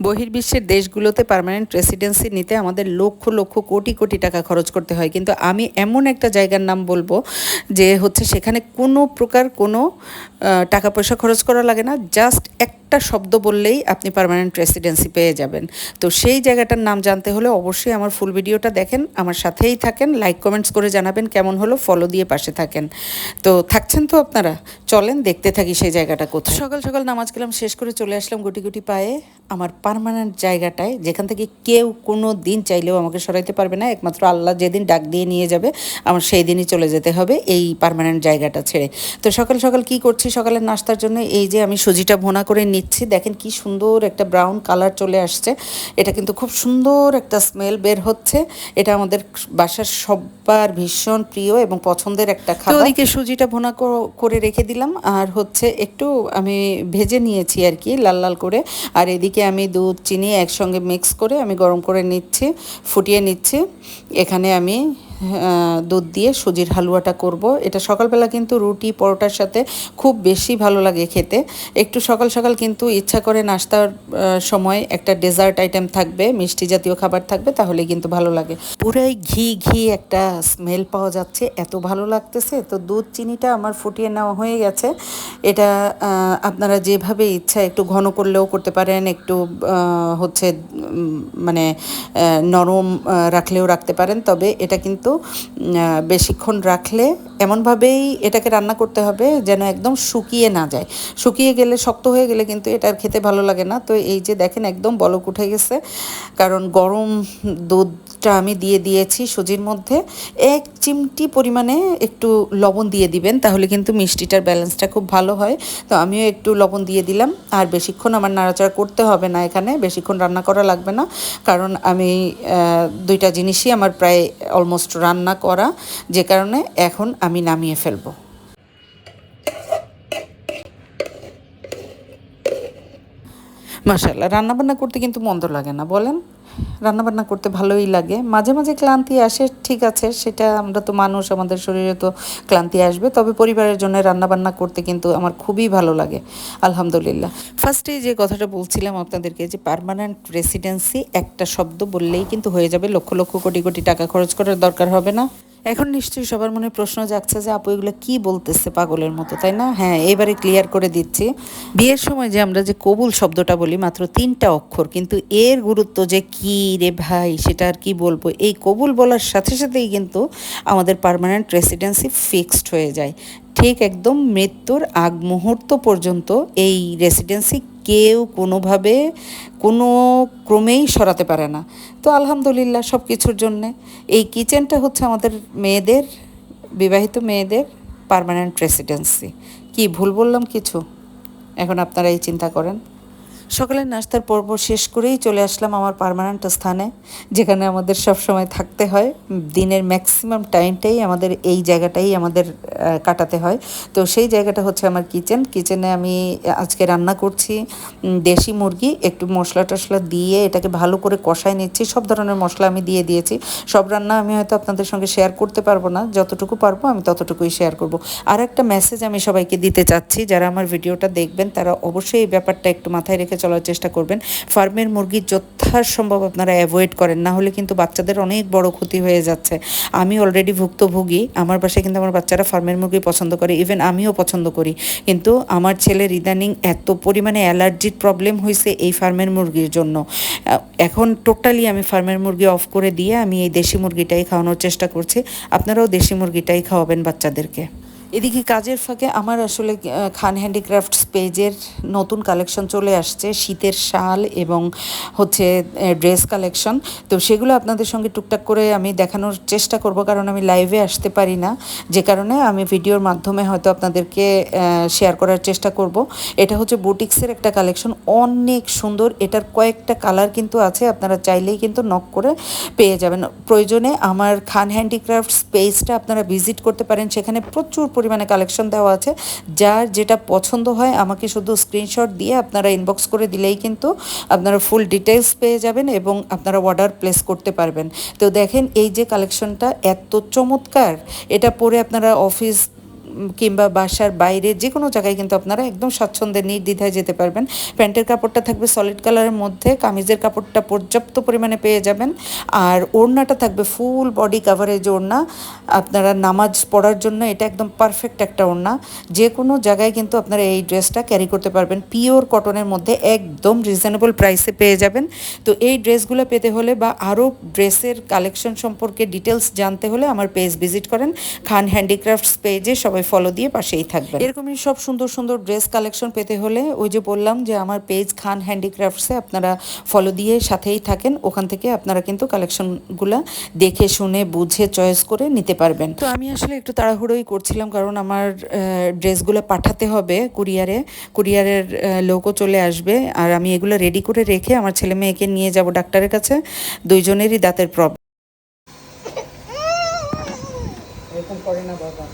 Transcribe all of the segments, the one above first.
বহির্বিশ্বের দেশগুলোতে permanent residency নিতে আমাদের লক্ষ লক্ষ কোটি কোটি টাকা খরচ করতে হয়। কিন্তু আমি এমন একটা জায়গার নাম বলব যে হচ্ছে সেখানে কোনো প্রকার কোনো টাকা পয়সা খরচ করা লাগে না। জাস্ট একটা শব্দ বললেই আপনি পারমানেন্ট রেসিডেন্সি পেয়ে যাবেন। তো সেই জায়গাটার নাম জানতে হলে অবশ্যই আমার ফুল ভিডিওটা দেখেন, আমার সাথেই থাকেন লাইক কমেন্টস করে জানাবেন কেমন হলো ফলো দিয়ে পাশে থাকেন। তো থাকছেন তো আপনারা? চলেন, দেখতে থাকি সেই জায়গাটা কোথায়। সকাল সকাল নামাজ গেলাম শেষ করে চলে আসলাম গুটি গুটি পায়ে। আমার পারমানেন্ট জায়গাটায়, যেখান থেকে কেউ কোনো দিন চাইলেও আমাকে সরাইতে পারবে না। একমাত্র আল্লাহ যেদিন ডাক দিয়ে নিয়ে যাবে, আমার সেই দিনই চলে যেতে হবে এই পারমানেন্ট জায়গাটা ছেড়ে। তো সকাল সকাল কি করছি সকালের নাস্তার জন্য? এই যে আমি সুজিটা ভোনা করে নিচ্ছি। দেখেন কি সুন্দর একটা ব্রাউন কালার চলে আসছে। এটা কিন্তু খুব সুন্দর একটা স্মেল বের হচ্ছে। এটা আমাদের বাসার সবার ভীষণ প্রিয় এবং পছন্দের একটা খাবার। ওদিকে সুজিটা ভোনা কর- করে রেখে দিলাম। আর হচ্ছে একটু আমি ভেজে নিয়েছি আর কি লাল লাল করে। আর এদিকে আমি দুধ চিনি একসঙ্গে মিক্স করে আমি গরম করে নিচ্ছি ফুটিয়ে নিচ্ছি। এখানে আমি দুধ দিয়ে সুজির হালুয়াটা করব। এটা সকালবেলা কিন্তু রুটি, পরোটার সাথে খুব বেশি ভালো লাগে খেতে। একটু সকাল সকাল কিন্তু ইচ্ছা করে নাস্তার সময় একটা ডেজার্ট আইটেম থাকবে, মিষ্টি জাতীয় খাবার থাকবে, তাহলে কিন্তু ভালো লাগে। পুরাই ঘি ঘি একটা স্মেল পাওয়া যাচ্ছে, এত ভালো লাগতেছে। তো দুধ, চিনিটা আমার ফুটিয়ে নেওয়া হয়ে গেছে। এটা আপনারা যেভাবে ইচ্ছা একটু ঘন করলেও করতে পারেন, একটু হচ্ছে মানে নরম রাখলেও রাখতে পারেন। তবে এটা কিন্তু আহ, বেশিক্ষণ রাখলে এমনভাবেই এটাকে রান্না করতে হবে যেন একদম শুকিয়ে না যায়। শুকিয়ে গেলে শক্ত হয়ে গেলে কিন্তু এটা আর খেতে ভালো লাগে না। তো এই যে দেখেন একদম বলক উঠে গেছে। কারণ গরম দুধটা আমি দিয়ে দিয়েছি সুজির মধ্যে। এক চিমটি পরিমাণে একটু লবণ দিয়ে দিবেন তাহলে কিন্তু মিষ্টিটার ব্যালেন্সটা খুব ভালো হয়। তো আমিও একটু লবণ দিয়ে দিলাম। আর বেশিক্ষণ আমার নাড়াচাড়া করতে হবে না এখানে বেশিক্ষণ রান্না করা লাগবে না। কারণ আমি দুইটা জিনিসই আমার প্রায় অলমোস্ট রান্না করা, যে কারণে এখন আমি নামিয়ে ফেলব। মাসাল্লাহ রান্নাবান্না করতে কিন্তু মন্দ লাগে না, বলেন? রান্নাবান্না করতে ভালোই লাগে। মাঝে মাঝে ক্লান্তি আসে, ঠিক আছে, সেটা আমরা তো মানুষ, আমাদের শরীরে তো ক্লান্তি আসবে। তবে পরিবারের জন্য রান্নাবান্না করতে কিন্তু আমার খুবই ভালো লাগে, আলহামদুলিল্লাহ। ফার্স্টে যে কথাটা বলছিলাম আপনাদেরকে যে পারমানেন্ট রেসিডেন্সি একটা শব্দ বললেই কিন্তু হয়ে যাবে। লক্ষ লক্ষ কোটি কোটি টাকা খরচ করার দরকার হবে না। এখন নিশ্চয়ই সবার মনে প্রশ্ন জাগছে যে আপু, এগুলো কি বলতেছে পাগলের মতো, তাই না? হ্যাঁ এবারে ক্লিয়ার করে দিচ্ছি। বিয়ের সময় যে আমরা যে কবুল শব্দটা বলি, মাত্র তিনটা অক্ষর, কিন্তু এর গুরুত্ব যে কি রে ভাই, সেটা আর কি বলব? এই কবুল বলার সাথে সাথেই কিন্তু আমাদের পার্মানেন্ট রেসিডেন্সি ফিক্সড হয়ে যায়। ঠিক একদম মৃত্যুর আগ মুহূর্ত পর্যন্ত এই রেসিডেন্সি কেউ কোনোভাবে, কোনো ক্রমেই সরাতে পারে না। তো আলহামদুলিল্লাহ সব কিছুর জন্যে। এই কিচেনটা হচ্ছে আমাদের মেয়েদের, বিবাহিত মেয়েদের পারমানেন্ট রেসিডেন্সি কি ভুল বললাম কিছু? এখন আপনারা এই চিন্তা করেন। সকালের নাস্তার পর্ব শেষ করেই চলে আসলাম আমার পার্মানেন্ট স্থানে, যেখানে আমাদের সব সময় থাকতে হয়। দিনের ম্যাক্সিমাম টাইমটাই আমাদের এই জায়গাটাই আমাদের কাটাতে হয়। তো সেই জায়গাটা হচ্ছে আমার কিচেন কিচেনে আমি আজকে রান্না করছি দেশি মুরগি। একটু মশলা টশলা দিয়ে এটাকে ভালো করে কষায় নিচ্ছি। সব ধরনের মশলা আমি দিয়ে দিয়েছি। সব রান্না আমি হয়তো আপনাদের সঙ্গে শেয়ার করতে পারব না। যতটুকু পারব আমি ততটুকুই শেয়ার করব। আর একটা মেসেজ আমি সবাইকে দিতে চাচ্ছি। যারা আমার ভিডিওটা দেখবেন, তারা অবশ্যই এই ব্যাপারটা একটু মাথায় রেখে চলার চেষ্টা করবেন। ফার্মের মুরগি যথাসম্ভব আপনারা অ্যাভয়েড করেন, না হলে কিন্তু বাচ্চাদের অনেক বড় ক্ষতি হয়ে যাচ্ছে। আমি অলরেডি ভুক্তভোগী, আমার বাসায় কিন্তু আমার বাচ্চারা ফার্মের মুরগি পছন্দ করে ইভেন আমিও পছন্দ করি। কিন্তু আমার ছেলের ইদানিং এত পরিমাণে অ্যালার্জির প্রবলেম হয়েছে এই ফার্মের মুরগির জন্য। এখন টোটালি আমি ফার্মের মুরগি অফ করে দিয়ে আমি এই দেশি মুরগিটাই খাওয়ানোর চেষ্টা করছি। আপনারাও দেশি মুরগিটাই খাওয়াবেন বাচ্চাদেরকে। এদিকে কাজের ফাঁকে আমার আসলে খান হ্যান্ডিক্রাফটস পেজের নতুন কালেকশন চলে আসছে, শীতের শাল এবং হচ্ছে ড্রেস কালেকশন। তো সেগুলো আপনাদের সঙ্গে টুকটাক করে আমি দেখানোর চেষ্টা করব, কারণ আমি লাইভে আসতে পারি না। যে কারণে আমি ভিডিওর মাধ্যমে হয়তো আপনাদেরকে শেয়ার করার চেষ্টা করব। এটা হচ্ছে বুটিক্সের একটা কালেকশন, অনেক সুন্দর। এটার কয়েকটা কালার কিন্তু আছে, আপনারা চাইলেই কিন্তু নক করে পেয়ে যাবেন। প্রয়োজনে আমার খান হ্যান্ডিক্রাফটস পেজটা আপনারা ভিজিট করতে পারেন, সেখানে প্রচুর পরিমাণে কালেকশন দেওয়া আছে। যার যেটা পছন্দ হয় আমাকে শুধু স্ক্রিনশট দিয়ে আপনারা ইনবক্স করে দিলেই কিন্তু আপনারা ফুল ডিটেলস পেয়ে যাবেন এবং আপনারা অর্ডার প্লেস করতে পারবেন। তো দেখেন এই যে কালেকশনটা এত চমৎকার, এটা পরে আপনারা অফিস কিংবা বাসার বাইরে যে কোনো জায়গায় কিন্তু আপনারা একদম স্বাচ্ছন্দ্যে নির্দ্বিধায় যেতে পারবেন। প্যান্টের কাপড়টা থাকবে সলিড কালারের মধ্যে, কামিজের কাপড়টা পর্যাপ্ত পরিমাণে পেয়ে যাবেন। আর ওড়নাটা থাকবে ফুল বডি কাভারেজ ওড়না। আপনারা নামাজ পড়ার জন্য এটা একদম পারফেক্ট একটা ওড়না। যে কোনো জায়গায় কিন্তু আপনারা এই ড্রেসটা ক্যারি করতে পারবেন। পিওর কটনের মধ্যে একদম রিজনেবল প্রাইসে পেয়ে যাবেন। তো এই ড্রেসগুলো পেতে হলে বা আরও ড্রেসের কালেকশন সম্পর্কে ডিটেলস জানতে হলে আমার পেজ ভিজিট করেন। খান হ্যান্ডিক্রাফটস পেজে সবাই ফলো দিয়ে পাশেই থাকবেন। এরকমই সব সুন্দর সুন্দর ড্রেস কালেকশন পেতে হলে ওই যে বললাম যে আমার পেজ খান হ্যান্ডিক্রাফটসে আপনারা ফলো দিয়ে সাথেই থাকেন। ওখান থেকে আপনারা কিন্তু কালেকশনগুলো দেখে শুনে বুঝে চয়েস করে নিতে পারবেন। তো আমি আসলে একটু তাড়াহুড়োই করছিলাম কারণ আমার ড্রেসগুলো পাঠাতে হবে কুরিয়ারে। কুরিয়ারের লোকও চলে আসবে। আর আমি এগুলো রেডি করে রেখে আমার ছেলে মেয়েকে নিয়ে যাব ডাক্তারের কাছে। দুইজনেরই দাঁতের প্রবলেম এরকম করে না বাবা।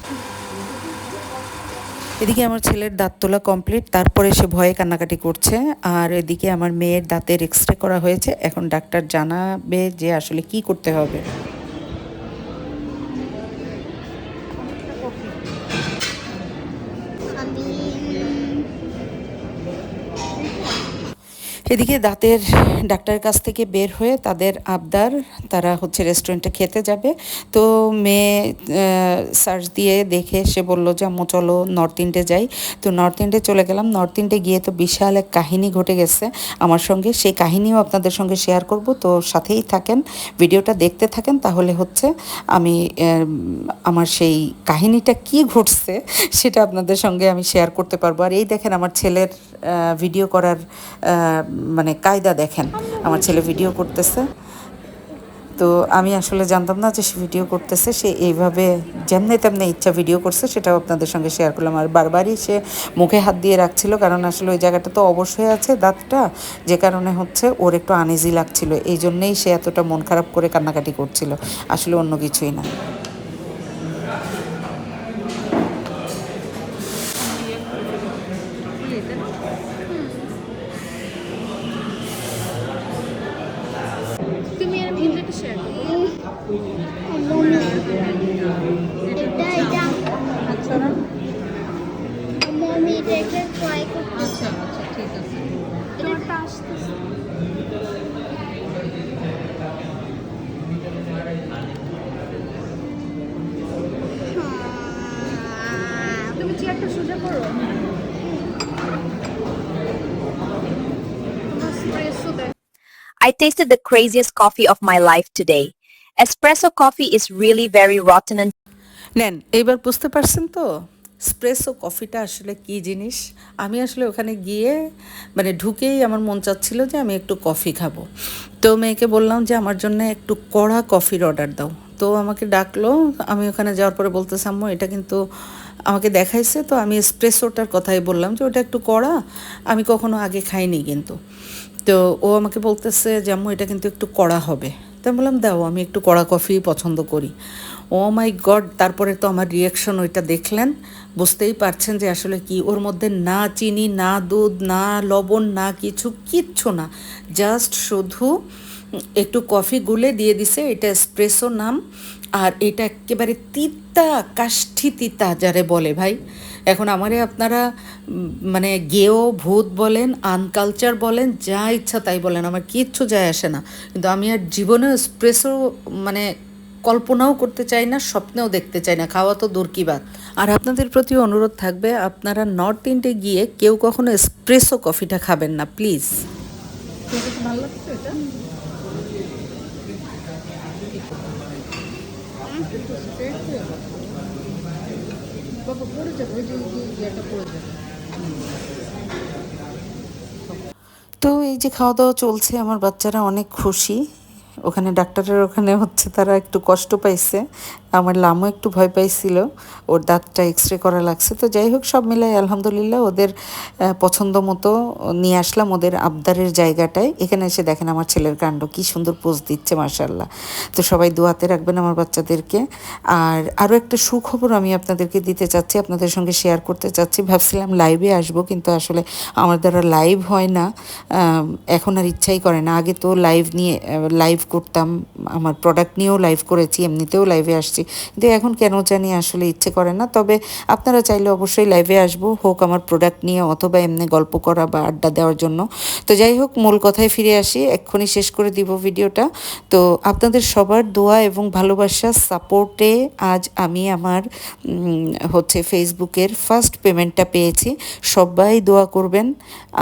এদিকে আমার ছেলের দাঁত তোলা কমপ্লিট তারপরে সে ভয়ে কান্নাকাটি করছে, আর এদিকে আমার মেয়ের দাঁতের এক্সরে করা হয়েছে। এখন ডাক্তার জানাবে যে আসলে কি করতে হবে। এদিকে দাঁতের ডাক্তারের কাছ থেকে বের হয়ে তাদের আবদার, তারা হচ্ছে রেস্টুরেন্টে খেতে যাবে। তো মেয়ে সার্চ দিয়ে দেখে সে বলল যে, আম্মু, চলো নর্থ ইন্ডে যাই। তো নর্থ ইন্ডে চলে গেলাম। নর্থ ইন্ডে গিয়ে তো বিশাল এক কাহিনী ঘটে গেছে আমার সঙ্গে। সেই কাহিনীও আপনাদের সঙ্গে শেয়ার করব। তো সাথেই থাকেন, ভিডিওটা দেখতে থাকেন। তাহলে হচ্ছে আমি আমার সেই কাহিনীটা কি ঘটছে সেটা আপনাদের সঙ্গে আমি শেয়ার করতে পারব। আর এই দেখেন আমার ছেলের ভিডিও করার মানে কায়দা দেখেন, আমার ছেলে ভিডিও করতেছে। তো আমি আসলে জানতাম না যে সে ভিডিও করতেছে, সে এইভাবে যেমনি তেমনি ইচ্ছা ভিডিও করছে, সেটাও আপনাদের সঙ্গে শেয়ার করলাম। আর বারবারই সে মুখে হাত দিয়ে রাখছিল, কারণ আসলে ওই জায়গাটা তো অবশ্যই আছে দাঁতটা, যে কারণে হচ্ছে ওর একটু আনইজি লাগছিল। এই জন্যেই সে এতটা মন খারাপ করে কান্নাকাটি করছিল। আসলে অন্য কিছুই না তুমি এর ভিডিওটা শেয়ার করো এটা এটা আচ্ছা না আম্মু আমি এটা একটা ট্রাই করতে আচ্ছা আচ্ছা ঠিক আছে এটা আসতেছে তুমি চেয়ারটা সোজা করো তোমার স্প্রেসও দেখ I tasted the craziest coffee of my life today. Espresso coffee is really very rotten and নেন, এইবার বুঝতে পারছেন তো? স্প্রেসো কফিটা আসলে কি জিনিস? আমি আসলে ওখানে গিয়ে মানে ঢুকেই আমার মন চাচ্ছিল যে আমি একটু কফি খাব। তো মেয়েকে বললাম যে, আমার জন্য একটু কড়া কফির অর্ডার দাও। তো আমাকে ডাকলো, আমি ওখানে যাওয়ার পরে বলতেছি, আম্মু, এটা কিন্তু আমাকে দেখাইছে। তো আমি স্প্রেসোটার কথাই বললাম যে, ওটা একটু কড়া। আমি কখনো আগে খাইনি কিন্তু। তো ও আমাকে বলতেছে যে, আম্মু, এটা কিন্তু একটু কড়া হবে। তো আমি বললাম, দাও, আমি একটু কড়া কফি পছন্দ করি। ও, মাই গড, তারপরে তো আমার রিয়াকশন ওইটা দেখলেন। বুঝতেই পারছেন যে আসলে কি, ওর মধ্যে না চিনি, না দুধ, না লবণ, না কিছু, কিচ্ছু না। জাস্ট শুধু একটু কফি গুলে দিয়ে দিছে, এটা স্প্রেসো নাম। আর এটা একেবারে তিতা, কাষ্ঠি তিতা যারে বলে ভাই। এখন আমারে আপনারা মানে গেও, ভূত বলেন, আনকালচার বলেন, যা ইচ্ছা তাই বলেন, আমার কিচ্ছু যায় আসে না। কিন্তু আমি আর জীবনে স্প্রেসও মানে কল্পনাও করতে চাই না, স্বপ্নেও দেখতে চাই না, খাওয়া তো দূর কি বাত। আর আপনাদের প্রতি অনুরোধ থাকবে, আপনারা নর্থ ইন্ডে গিয়ে কেউ কখনো স্প্রেসো কফিটা খাবেন না প্লিজ ভালো তো এই যে খাওয়া দাওয়া চলছে, আমার বাচ্চারা অনেক খুশি। ওখানে ডাক্তারের ওখানে হচ্ছে তারা একটু কষ্ট পাইছে। আমার লামও একটু ভয় পাইছিল, ওর দাঁতটা এক্স রে করা লাগছে। তো যাই হোক, সব মিলাই আলহামদুলিল্লাহ ওদের পছন্দ মতো নিয়ে আসলাম ওদের আবদারের জায়গাটায়। এখানে এসে দেখেন আমার ছেলের কাণ্ড, কি সুন্দর পোজ দিচ্ছে মার্শাল্লাহ তো সবাই দোয়াতে রাখবেন আমার বাচ্চাদেরকে। আর আরও একটা সুখবর আমি আপনাদেরকে দিতে চাচ্ছি, আপনাদের সঙ্গে শেয়ার করতে চাচ্ছি। ভাবছিলাম লাইভে আসব, কিন্তু আসলে আমার দ্বারা লাইভ হয় না। এখন আর ইচ্ছাই করে না। আগে তো লাইভ নিয়ে লাইভ করতাম। আমার প্রোডাক্ট নিয়েও লাইভ করেছি, এমনিতেও লাইভে আসছি। কিন্তু এখন কেন জানি আসলে ইচ্ছে করে না। তবে আপনারা চাইলে অবশ্যই লাইভে আসব, হোক আমার প্রোডাক্ট নিয়ে অথবা এমনি গল্প করা বা আড্ডা দেওয়ার জন্য। তো যাই হোক, মূল কথায় ফিরে আসি, এক্ষুনি শেষ করে দিব ভিডিওটা তো আপনাদের সবার দোয়া এবং ভালোবাসা সাপোর্টে আজ আমি আমার হচ্ছে ফেসবুকের ফার্স্ট পেমেন্টটা পেয়েছি। সবাই দোয়া করবেন,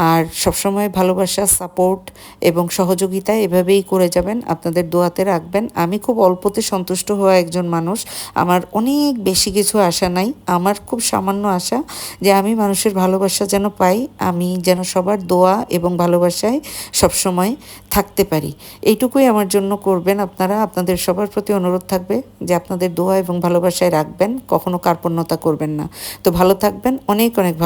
আর সবসময় ভালোবাসা সাপোর্ট এবং সহযোগিতা এভাবেই করে যাবেন, আপনাদের দোয়াতে রাখবেন। আমি খুব অল্পতে সন্তুষ্ট হওয়া একজন মানুষ, আমার অনেক বেশি কিছু আশা নাই। আমার খুব সামান্য আশা যে আমি মানুষের ভালোবাসা যেন পাই, আমি যেন সবার দোয়া এবং ভালোবাসায় সবসময় থাকতে পারি। এইটুকুই আমার জন্য করবেন আপনারা। আপনাদের সবার প্রতি অনুরোধ থাকবে যে আপনাদের দোয়া এবং ভালোবাসায় রাখবেন, কখনো কার্পণ্যতা করবেন না। তো ভালো থাকবেন, অনেক অনেক ভালো